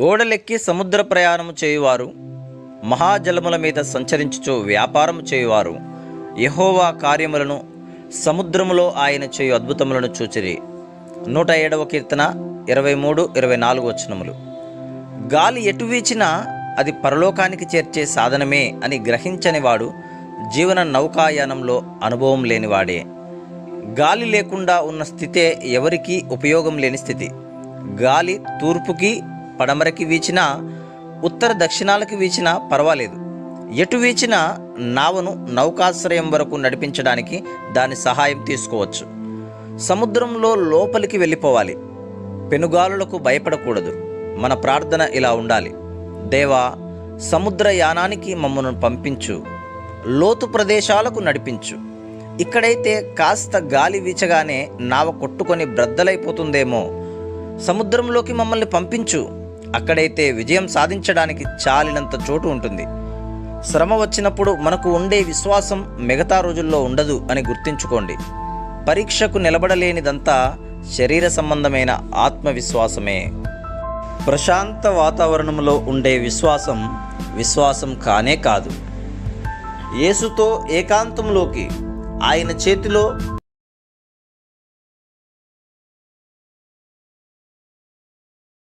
ఓడలెక్కి సముద్ర ప్రయాణము చేయువారు మహాజలముల మీద సంచరించుచు వ్యాపారము చేయువారు యహోవా కార్యములను సముద్రములో ఆయన చేయు అద్భుతములను చూచిరి. నూట ఏడవ కీర్తన ఇరవై మూడు ఇరవై నాలుగు వచనములు. గాలి ఎటు వీచినా అది పరలోకానికి చేర్చే సాధనమే అని గ్రహించని వాడు జీవన నౌకాయానంలో అనుభవం లేనివాడే. గాలి లేకుండా ఉన్న స్థితే ఎవరికీ ఉపయోగం లేని స్థితి. గాలి తూర్పుకి పడమరకి వీచినా ఉత్తర దక్షిణాలకి వీచినా పర్వాలేదు. ఎటు వీచినా నావను నౌకాశ్రయం వరకు నడిపించడానికి దాని సహాయం తీసుకోవచ్చు. సముద్రంలో లోపలికి వెళ్ళిపోవాలి. పెనుగాలులకు భయపడకూడదు. మన ప్రార్థన ఇలా ఉండాలి. దేవా సముద్ర యానానికి మమ్మను పంపించు. లోతు ప్రదేశాలకు నడిపించు. ఇక్కడైతే కాస్త గాలి వీచగానే నావ కొట్టుకొని బ్రద్దలైపోతుందేమో. సముద్రంలోకి మమ్మల్ని పంపించు. అక్కడైతే విజయం సాధించడానికి చాలినంత చోటు ఉంటుంది. శ్రమ వచ్చినప్పుడు మనకు ఉండే విశ్వాసం మిగతా రోజుల్లో ఉండదు అని గుర్తుంచుకోండి. పరీక్షకు నిలబడలేనిదంతా శరీర సంబంధమైన ఆత్మవిశ్వాసమే. ప్రశాంత వాతావరణంలో ఉండే విశ్వాసం విశ్వాసం కానే కాదు. యేసుతో ఏకాంతంలోకి ఆయన చేతిలో